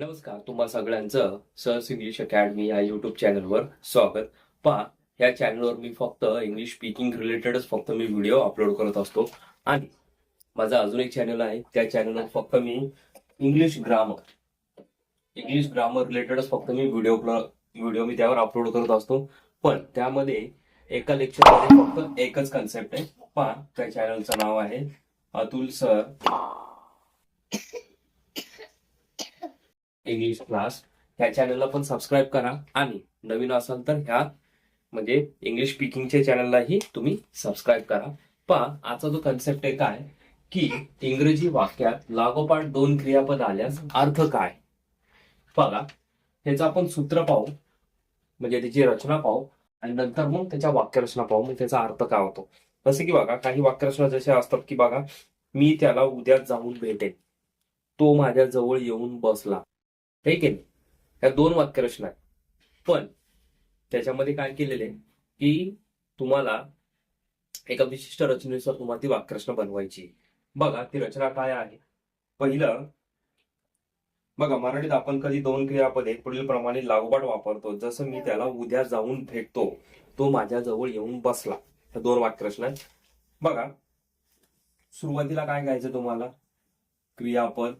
नमस्कार तुम्हा सगळ्यांचं सर्स इंग्लिश अकॅडमी या युट्यूब चॅनलवर स्वागत. पहा या चॅनलवर मी फक्त इंग्लिश स्पीकिंग रिलेटेडच फक्त मी व्हिडिओ अपलोड करत असतो. आणि माझा अजून एक चॅनल आहे. त्या चॅनलवर फक्त मी इंग्लिश ग्रामर इंग्लिश ग्रामर रिलेटेडच फक्त मी व्हिडिओ व्हिडिओ मी त्यावर अपलोड करत असतो. पण त्यामध्ये एका लेक्चरमध्ये फक्त एकच कन्सेप्ट आहे. पहा त्या चॅनलचं नाव आहे अतुल सर इंग्लिश क्लास ह्या चॅनलला पण सबस्क्राईब करा. आणि नवीन असाल तर ह्या म्हणजे इंग्लिश स्पीकिंगच्या चॅनललाही तुम्ही सबस्क्राईब करा. पहा आजचा जो कन्सेप्ट आहे काय? की इंग्रजी वाक्यात लागोपाठ दोन क्रियापद आल्यास अर्थ काय? बघा त्याचं आपण सूत्र पाहू. म्हणजे त्याची रचना पाहू. आणि नंतर मग त्याच्या वाक्यरचना पाहू. मग त्याचा अर्थ काय होतो? जसं की बघा काही वाक्यरचना जशा असतात की बघा मी त्याला उद्या जाऊन भेटेन. तो माझ्या जवळ येऊन बसला. ठीक की नाही? ह्या दोन वाक्यरचना आहेत. पण त्याच्यामध्ये काय केलेले की तुम्हाला एका विशिष्ट रचनेनुसार तुम्हाला ती वाक्यरचना बनवायची बघा ती रचना काय आहे? पहिलं बघा मराठीत आपण कधी दोन क्रियापदे पुढील प्रमाणे लागोपाठ वापरतो. जसं मी त्याला उद्या जाऊन भेटतो तो माझ्या जवळ येऊन बसला. ह्या दोन वाक्यरचना आहेत. बघा सुरुवातीला काय घ्यायचं तुम्हाला? क्रियापद.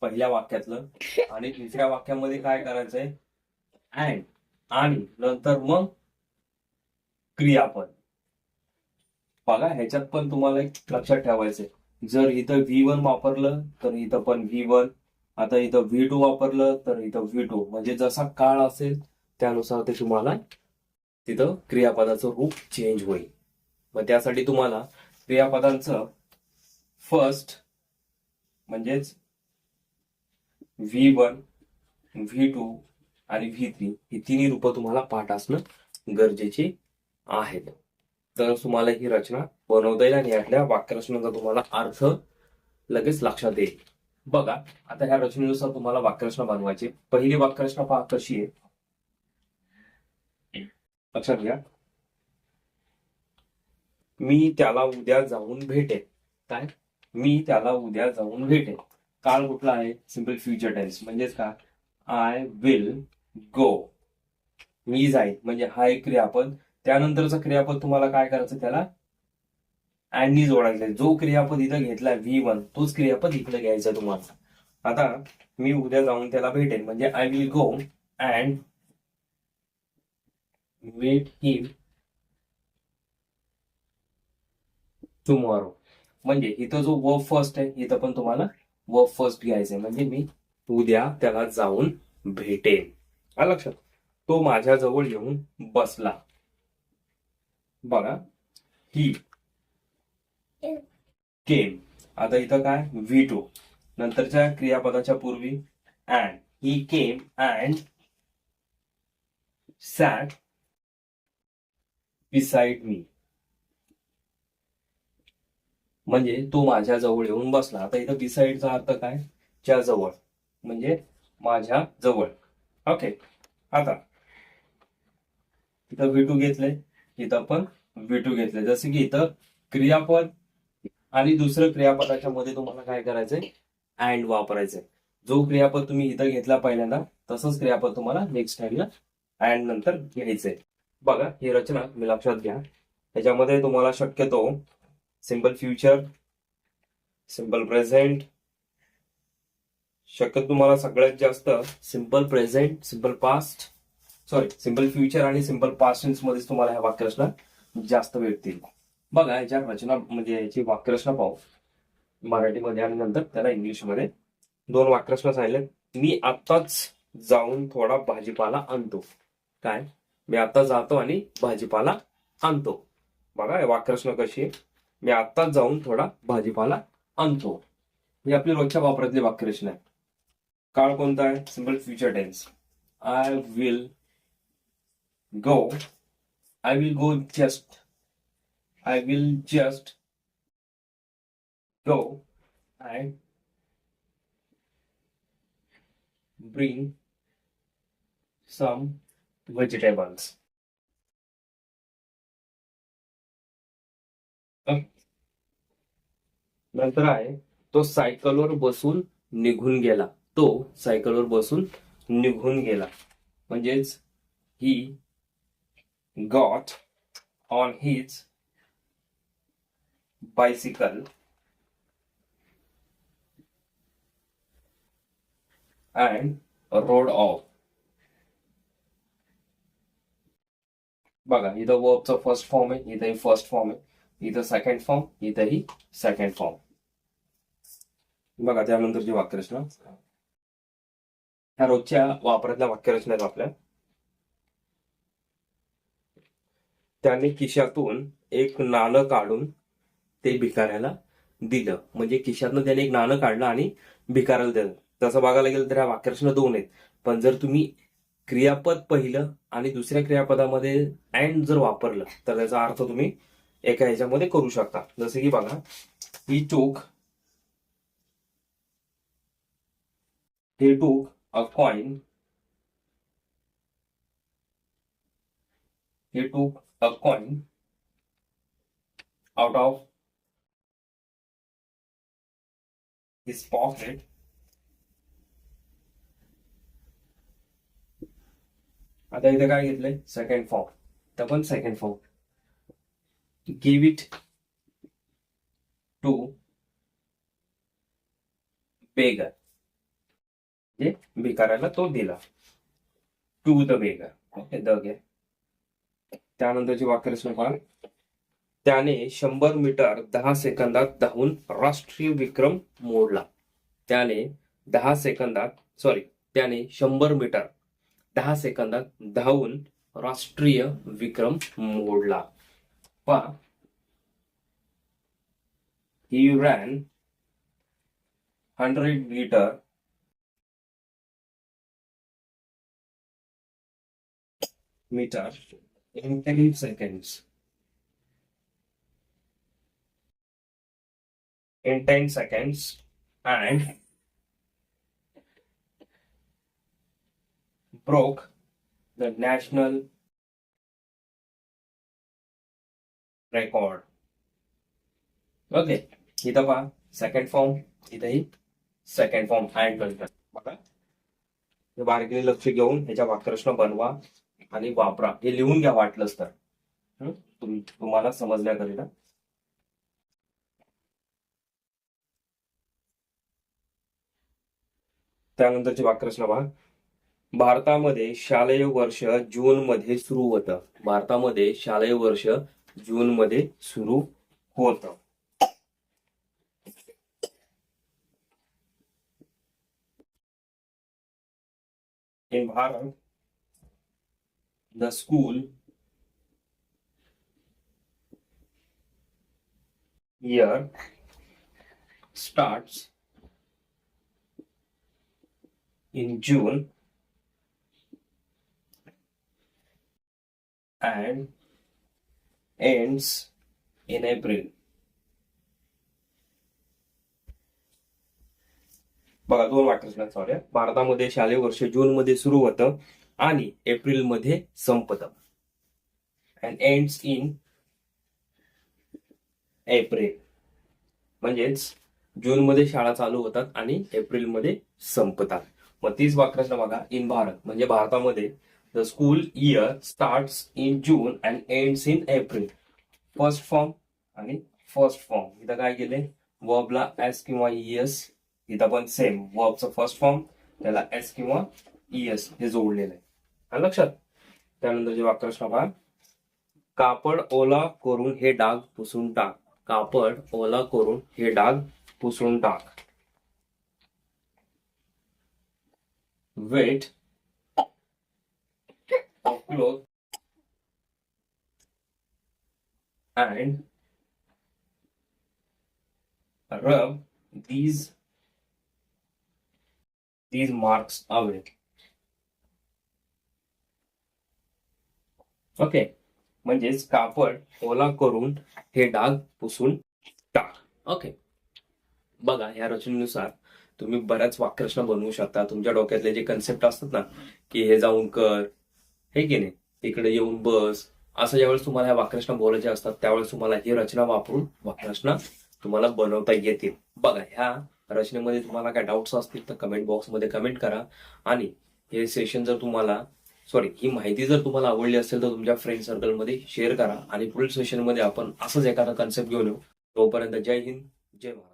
पहिल्या वाक्यातलं. आणि दुसऱ्या वाक्यामध्ये काय करायचंय? अँड आणि नंतर मग क्रियापद. बघा ह्याच्यात पण तुम्हाला एक लक्षात ठेवायचंय. जर इथं व्ही वन वापरलं तर इथं पण व्ही वन आता इथं व्ही टू वापरलं तर इथं व्ही टू म्हणजे जसा काळ असेल त्यानुसार ते तुम्हाला तिथं क्रियापदाचं रूप चेंज होईल. मग त्यासाठी तुम्हाला क्रियापदांचं फर्स्ट म्हणजेच व्ही वन व्ही टू आणि व्ही थ्री ही तिन्ही रूपं तुम्हाला पाठ असणं गरजेची आहेत. तर तुम्हाला ही रचना बनवता येईल आणि यातल्या वाक्यरचनेचा तुम्हाला अर्थ लगेच लक्षात येईल. बघा आता ह्या रचनेनुसार तुम्हाला वाक्यरचना बनवायची पहिली वाक्यरचना पहा कशी आहे. लक्षात घ्या. मी त्याला उद्या जाऊन भेटेन. काय? मी त्याला उद्या जाऊन भेटेन. काळ कुठला आहे? सिंपल फ्युचर टेन्स म्हणजेच का? आय विल गो मी जाईल म्हणजे हा एक क्रियापद. त्यानंतरचा क्रियापद तुम्हाला काय करायचं त्याला? अँडनी जोडायचा जो क्रियापद इथं घेतला व्ही वन तोच क्रियापद इथलं घ्यायचा तुम्हाला. आता मी उद्या जाऊन त्याला भेटेन. म्हणजे I will go and wait him tomorrow म्हणजे इथं जो वर्ब फर्स्ट आहे इथं पण तुम्हाला व फर्स्ट घ्यायचंय म्हणजे मी उद्या त्याला जाऊन भेटेन. हा लक्षात. तो माझ्या जवळ येऊन बसला. बघा. ही. केम आता इथं काय? व्ही टू नंतरच्या क्रियापदाच्या पूर्वी. And he came and sat beside me म्हणजे तो माझ्या जवळ येऊन बसला. आता इथं बिसाईडचा अर्थ काय? च्या जवळ म्हणजे माझ्या जवळ ओके आता इथं विटू टू घेतलंय. इथं पण विटू टू घेतलंय. जसं की इथं क्रियापद आणि दुसरं क्रियापदाच्या मध्ये तुम्हाला काय करायचंय? अँड वापरायचंय. जो क्रियापद तुम्ही इथं घेतला पहिल्यांदा तसंच क्रियापद तुम्हाला नेक्स्ट टाइमला अँड नंतर घ्यायचंय. बघा ही रचना मी लक्षात घ्या. त्याच्यामध्ये तुम्हाला शक्यतो सिंपल फ्युचर सिंपल प्रेझेंट शक्यतो तुम्हाला सगळ्यात जास्त simple present simple past sorry simple future आणि सिंपल पास्टमध्ये तुम्हाला ह्या वाक्यरचना जास्त भेटतील बघा याच्या रचना म्हणजे याची वाक्यरचना पाहू. मराठीमध्ये आणि नंतर त्याला इंग्लिशमध्ये दोन वाक्यरचना सांगितल्या मी आत्ताच जाऊन थोडा भाजीपाला आणतो. काय? मी आता जातो आणि भाजीपाला आणतो. बघा वाक्यरचना कशी आहे? मी आत्ताच जाऊन थोडा भाजीपाला आणतो. ही आपली रोजच्या वापरातली वाक्यरचना आहे काळ कोणता आहे? Simple future tense I will go I will go just I will just go I bring some vegetables नंतर आहे तो सायकलवर बसून निघून गेला. तो सायकलवर बसून निघून गेला. म्हणजेच ही got on his bicycle and rode off बघा इथं वर्बचा फर्स्ट फॉर्म आहे इथंही फर्स्ट फॉर्म आहे. इथं सेकंड फॉर्म इथंही सेकंड फॉर्म बघा त्यानंतरची वाक्यरचना ह्या रोजच्या वापरातल्या वाक्यरचना आहेत आपल्या. त्याने खिशातून एक नाणं काढून ते भिकाऱ्याला दिलं. म्हणजे खिशातनं त्याने एक नाणं काढलं आणि भिकाऱ्याला दिलं. तसं बघायला गेलं तर ह्या वाक्यरचना दोन आहेत. पण जर तुम्ही क्रियापद पहिलं आणि दुसऱ्या क्रियापदामध्ये अँड जर वापरलं तर त्याचा अर्थ तुम्ही एका ह्याच्यामध्ये करू शकता. जसं की बघा ही चोख he took a coin he took a coin out of his pocket आता इथे काय घेतलंय सेकंड फॉर्म तर पण second form give it to beggar जे भिकाऱ्याला तो दिला. To the beggar okay the घ्या त्यानंतरची वाक्यरचना पहा त्याने शंभर मीटर दहा सेकंदात धावून राष्ट्रीय विक्रम मोडला. त्याने दहा सेकंदात सॉरी त्याने शंभर मीटर दहा सेकंदात धावून राष्ट्रीय विक्रम मोडला. पहा. He ran hundred metre meter in 10 seconds. In 10 seconds and broke the national record. Okay इथं पहा सेकंड फॉर्म इथंही सेकंड फॉर्म अँड कन्फर्म बघा हे बारकीने लक्ष घेऊन ह्याच्या वाक्यरचना बनवा आणि वापरा. हे लिहून घ्या वाटलंच तर? तुम- तुम्हाला समजण्याकरिता त्यानंतरची वाक्यरचना पहा. भारतामध्ये शालेय वर्ष जून मध्ये सुरू होतं. भारतामध्ये शालेय वर्ष जून मध्ये सुरू होतं. Bharat, the school year starts in June and ends in April. बघा दोन वाक्यरचना सॉरी भारतामध्ये शालेय वर्ष जून मध्ये सुरू होतं आणि एप्रिलमध्ये संपतं. अँड एंड्स इन एप्रिल म्हणजेच जून मध्ये शाळा चालू होतात आणि एप्रिलमध्ये संपतात. मग तीच वाक्यरचना बघा. इन भारत म्हणजे भारतामध्ये the school year starts in June and ends in April first form आणि फर्स्ट फॉर्म इथं काय केले वर्बला एस किंवा एस इथं पण सेम वर्बचं फर्स्ट फॉर्म त्याला एस किंवा एस हे जोडलेलं आहे. आलं लक्षात. त्यानंतर जे वाक्य पहा कापड ओला करून हे डाग पुसून टाक. कापड ओला करून हे डाग पुसून टाक. Wet of cloth and rub these these marks away. Okay. म्हणजेच कापड ओला करून हे डाग पुसून टाक. ओके. बघा या रचनेनुसार तुम्ही बऱ्याच वाक्यरचना बनवू शकता. तुमच्या डोक्यातले जे कन्सेप्ट असतात ना की हे जाऊन कर हे की नाही? इकडे येऊन बस. असं ज्यावेळेस तुम्हाला ह्या वाक्यरचना बोलायच्या असतात त्यावेळेस तुम्हाला ही रचना वापरून वाक्यरचना तुम्हाला बनवता येतील. बघा ह्या रचनेमध्ये तुम्हाला काय डाऊट्स असतील तर कमेंट बॉक्समध्ये कमेंट करा. आणि हे सेशन जर तुम्हाला सॉरी ही माहिती जर तुम्हाला आवडली असेल तर तुमच्या फ्रेंड सर्कलमध्ये शेअर करा आणि पुढील सेशनमध्ये आपण असंच एखादा कन्सेप्ट घेऊन येऊ. तोपर्यंत जय हिंद जय महाराज